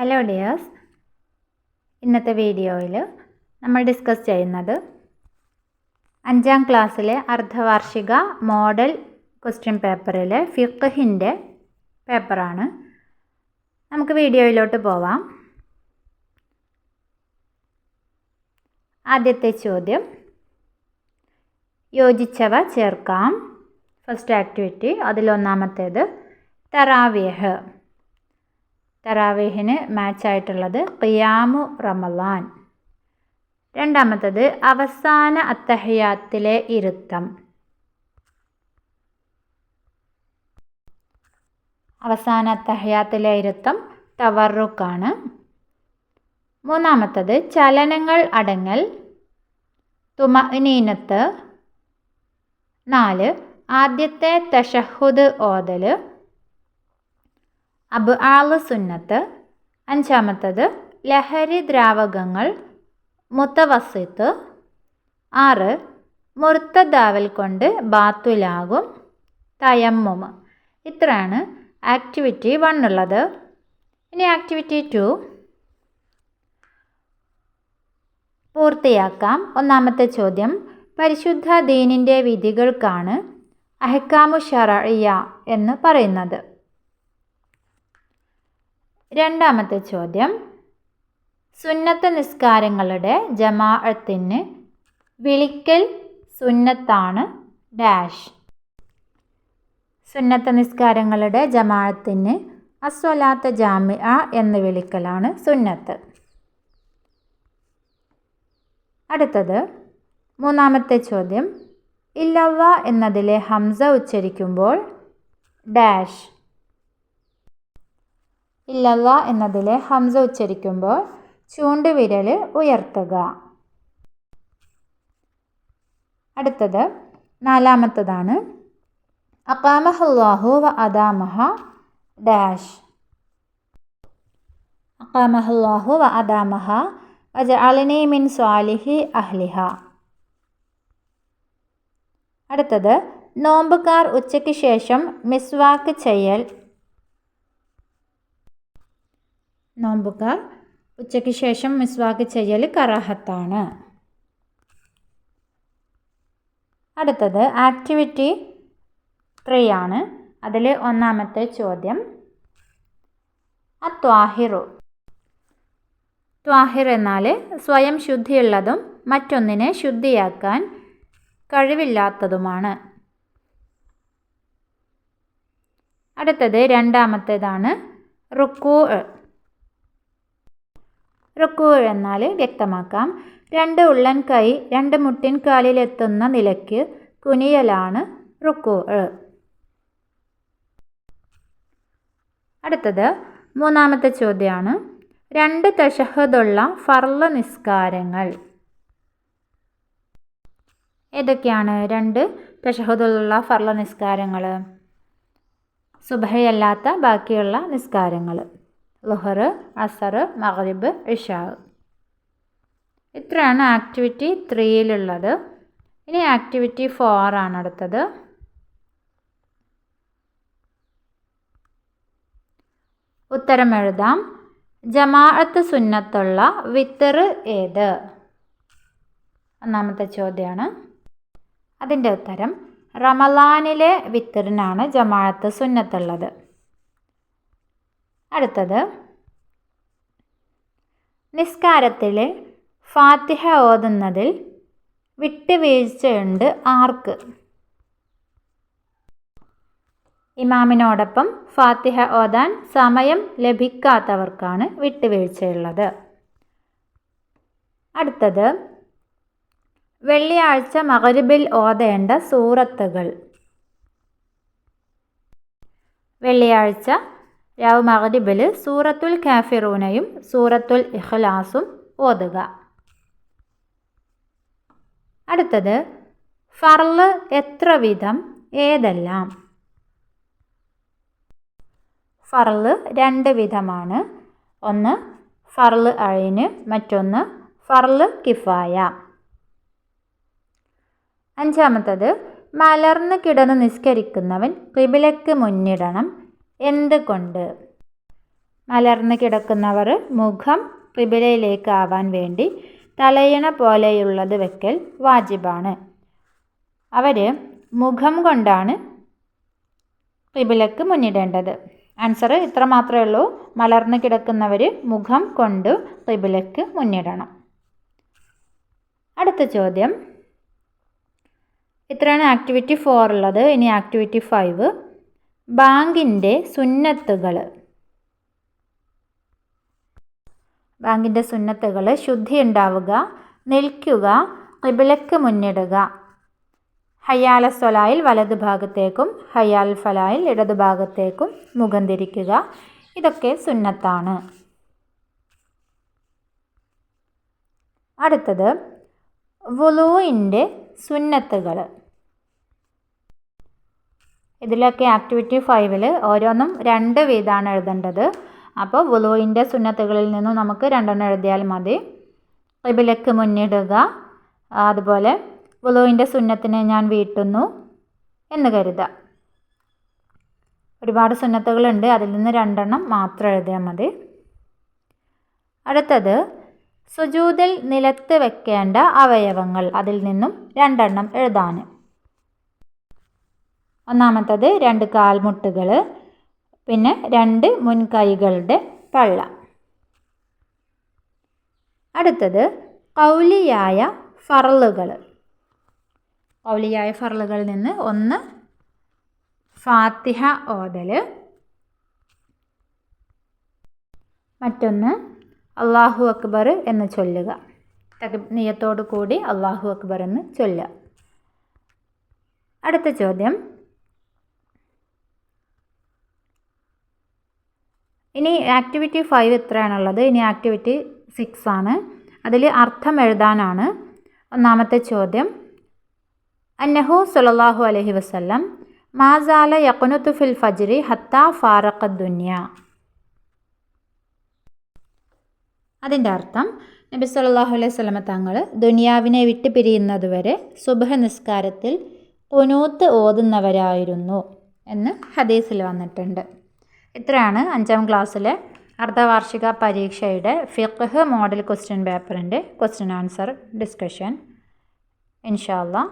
Hello dears ഇന്നത്തെ വീഡിയോയിൽ നമ്മൾ ഡിസ്കസ് ചെയ്യുന്നത് അഞ്ചാം ക്ലാസ്സിലെ അർദ്ധവാർഷിക മോഡൽ ക്വസ്റ്റ്യൻ പേപ്പറിലെ ഫിഖഹിന്റെ പേപ്പറാണ് നമുക്ക് വീഡിയോയിലോട്ട് പോവാം. ആദ്യത്തെ ചോദ്യം. യോജിച്ചവ ചേർക്കാം. ഫസ്റ്റ് ആക്ടിവിറ്റി അതിലൊന്നാമത്തേത് തറാവേഹ് തറാവേഹിന് മാച്ചായിട്ടുള്ളത് ഖിയാമു റമലാൻ രണ്ടാമത്തത് അവസാന അത്തഹയാത്തിലെ ഇരുത്തം. അവസാന അത്തഹയാത്തിലെ ഇരുത്തം തവറുക്കാണ്. മൂന്നാമത്തത് ചലനങ്ങൾ അടങ്ങൽ. തുമനീനത്ത് നാല് ആദ്യത്തെ തഷഹുദ് ഓതൽ അബ് ആൾ സുന്നത്ത്. അഞ്ചാമത്തത് ലഹരി ദ്രാവകങ്ങൾ മുത്തവസിത്ത്. ആറ് മുർത്തദാവൽ കൊണ്ട് ബാത്തുലാകും തയമ്മുമ. ഇത്രയാണ് ആക്ടിവിറ്റി വൺ ഉള്ളത്. ഇനി ആക്ടിവിറ്റി ടു. പൂർത്തിയാക്കാം. ഒന്നാമത്തെ ചോദ്യം പരിശുദ്ധ ദീനിന്റെ വിധികൾക്കാണ് അഹക്കാമു ഷറയ്യ എന്ന് പറയുന്നത്. രണ്ടാമത്തെ ചോദ്യം. സുന്നത്ത് നിസ്കാരങ്ങളുടെ ജമാഅത്തിന് വിളിക്കൽ സുന്നത്താണ് ഡാഷ്. സുന്നത്ത് നിസ്കാരങ്ങളുടെ ജമാഅത്തിന് അസ്വലാത്ത ജാമിഅ എന്ന് വിളിക്കലാണ് സുന്നത്ത്. അടുത്തത്. മൂന്നാമത്തെ ചോദ്യം. ഇല്ലവ എന്നതിലെ ഹംസ ഉച്ചരിക്കുമ്പോൾ ഡാഷ്. ഇല്ലവ എന്നതിലെ ഹംസ ഉച്ചരിക്കുമ്പോൾ ചൂണ്ടുവിരൽ ഉയർത്തുക. അടുത്തത് നാലാമത്തതാണ്. അക്കാമഹുല്ലാഹു വ അദാമഹ ഡാഷ്. അക്കാമഹുല്ലാഹു വ അദാമഹ വജഅലനി മിൻ സ്വാലിഹി അഹ്ലിഹ. അടുത്തത് നോമ്പുകാർ ഉച്ചയ്ക്ക് ശേഷം മിസ്വാക്ക് ചെയ്യൽ നോമ്പുകാർ ഉച്ചയ്ക്ക് ശേഷം മിസ്വാക്ക് ചെയ്യൽ കറാഹത്താണ്. അടുത്തത് ആക്ടിവിറ്റി ത്രീ ആണ് അതിൽ ഒന്നാമത്തെ ചോദ്യം അത്വാഹിറു. ത്വാഹിർ എന്നാൽ സ്വയം ശുദ്ധിയുള്ളതും മറ്റൊന്നിനെ ശുദ്ധിയാക്കാൻ കഴിവില്ലാത്തതുമാണ്. അടുത്തത് രണ്ടാമത്തേതാണ് റുക്കൂ. റുക്കൂ എന്നാൽ വ്യക്തമാക്കാം. രണ്ട് ഉള്ളൻ കൈ രണ്ട് മുട്ടിൻ കാലിലെത്തുന്ന നിലയ്ക്ക് കുനിയലാണ് റുക്കൂ. അടുത്തത് മൂന്നാമത്തെ ചോദ്യമാണ് രണ്ട് തഷഹദുള്ള ഫർള നിസ്കാരങ്ങൾ. ഏതൊക്കെയാണ് രണ്ട് തഷഹദുള്ള ഫർള നിസ്കാരങ്ങൾ സുബഹയല്ലാത്ത ബാക്കിയുള്ള നിസ്കാരങ്ങൾ ലുഹർ അസർ മഗ്രിബ് ഇഷാ. ഇത്രയാണ് ആക്ടിവിറ്റി ത്രീയിലുള്ളത്. ഇനി ആക്ടിവിറ്റി ഫോർ ആണ് അടുത്തത്. ഉത്തരം എഴുതാം. ജമാഅത്ത് സുന്നത്തുള്ള വിത്തർ ഏത്? ഒന്നാമത്തെ ചോദ്യമാണ് അതിന്റെ ഉത്തരം റമലാനിലെ വിത്തറിനാണ് ജമാഅത്ത് സുന്നത്തുള്ളത്. അടുത്തത്. നിസ്കാരത്തിൽ ഫാത്തിഹ ഓതുന്നതിൽ വിട്ടുവീഴ്ചയുണ്ട് ആർക്ക്? ഇമാമിനോടൊപ്പം ഫാത്തിഹ ഓതാൻ സമയം ലഭിക്കാത്തവർക്കാണ് വിട്ടുവീഴ്ചയുള്ളത്. അടുത്തത്. വെള്ളിയാഴ്ച മകരുബിൽ ഓതേണ്ട സൂറത്തുകൾ. വെള്ളിയാഴ്ച രാവ് മകരിബിൽ സൂറത്തുൽ കാഫിറൂനയും സൂറത്തുൽ ഇഖ്ലാസും ഓതുക. അടുത്തത് ഫർൾ എത്ര വിധം ഏതെല്ലാം? ഫർൾ രണ്ട് വിധമാണ്. ഒന്ന് ഫർൾ അഴിന് മറ്റൊന്ന് ഫർൾ കിഫായ. അഞ്ചാമത്തത് മലർന്ന് കിടന്ന് നിസ്കരിക്കുന്നവൻ കിബിലക്ക് മുന്നിടണം എന്തുകൊണ്ട് മലർന്നു കിടക്കുന്നവർ മുഖം കിബിലയിലേക്കാവാൻ വേണ്ടി തലയിണ പോലെയുള്ളത് വെക്കൽ വാജിബാണ്. അവർ മുഖം കൊണ്ടാണ് കിബിലക്ക് മുന്നിടേണ്ടത്. ആൻസർ ഇത്ര മാത്രമേ ഉള്ളൂ. മലർന്നു കിടക്കുന്നവർ മുഖം കൊണ്ട് കിബിലക്ക് മുന്നിടണം. അടുത്ത ചോദ്യം. ഇത്രയാണ് ആക്ടിവിറ്റി ഫോർ ഉള്ളത്. ഇനി ആക്ടിവിറ്റി ഫൈവ്. ബാങ്കിന്റെ സുന്നത്തുകൾ ബാങ്കിന്റെ സുന്നത്തുകൾ ശുദ്ധി ഉണ്ടാവുക നിൽക്കുക കിബിലക്ക് മുന്നിടുക. ഹയ്യാല സ്വലായിൽ വലതു ഭാഗത്തേക്കും ഹയ്യാൽ ഫലായിൽ ഇടതു ഭാഗത്തേക്കും മുഖം തിരിക്കുക ഇതൊക്കെ സുന്നത്താണ്. അടുത്തത് വുളുവിന്റെ സുന്നത്തുകൾ ഇതിലൊക്കെ ആക്ടിവിറ്റി ഫൈവിൽ ഓരോന്നും രണ്ട് വീതമാണ് എഴുതേണ്ടത്. അപ്പോൾ വുളുവിന്റെ സുന്നത്തുകളിൽ നിന്നും നമുക്ക് രണ്ടെണ്ണം എഴുതിയാൽ മതി. ഇബിലേക്ക് മുന്നിടുക. അതുപോലെ വുളുവിന്റെ സുന്നത്തിനെ ഞാൻ വീട്ടുന്നു എന്ന് കരുതുക. ഒരുപാട് സുന്നത്തുകളുണ്ട്. അതിൽ നിന്ന് രണ്ടെണ്ണം മാത്രം എഴുതിയാൽ മതി. അടുത്തത് സുജൂതിൽ നിലത്ത് വെക്കേണ്ട അവയവങ്ങൾ. അതിൽ നിന്നും രണ്ടെണ്ണം എഴുതാൻ. ഒന്നാമത്തത് രണ്ട് കാൽമുട്ടുകൾ പിന്നെ രണ്ട് മുൻകൈകളുടെ പള്ള. അടുത്തത് കൗലിയായ ഫറലുകൾ കൗലിയായ ഫറലുകളിൽ നിന്ന് ഒന്ന് ഫാത്തിഹ ഓതൽ മറ്റൊന്ന് അള്ളാഹു അക്ബർ എന്ന് ചൊല്ലുക. നിയത്തോടു കൂടി അള്ളാഹു അക്ബർ എന്ന് ചൊല്ലുക. അടുത്ത ചോദ്യം ഇനി ആക്ടിവിറ്റി ഫൈവ് എത്രയാണുള്ളത് ഇനി ആക്ടിവിറ്റി സിക്സ് ആണ്. അതിൽ അർത്ഥം എഴുതാനാണ് ഒന്നാമത്തെ ചോദ്യം. അന്നഹു സുലല്ലാഹു അലഹി വസ്ല്ലം മാസാല യക്കുനുത്തു ഫിൽ ഫജ്രി ഹത്ത ഫാറഖ ദുന്യ. അതിന്റെ അർത്ഥം നബി സല്ലല്ലാഹു അലൈഹി സ്വലമ തങ്ങൾ ദുനിയാവിനെ വിട്ട് പിരിയുന്നതുവരെ സുബഹ നിസ്കാരത്തിൽ കുനൂത്ത് ഓതുന്നവരായിരുന്നു എന്ന് ഹദീസിൽ വന്നിട്ടുണ്ട്. ഇത്രയാണ് അഞ്ചാം ക്ലാസ്സിലെ അർദ്ധവാർഷിക പരീക്ഷയുടെ ഫിഖ് മോഡൽ ക്വസ്റ്റ്യൻ പേപ്പറിന്റെ ക്വസ്റ്റ്യൻ ആൻസർ ഡിസ്കഷൻ. ഇൻഷാ അല്ലാ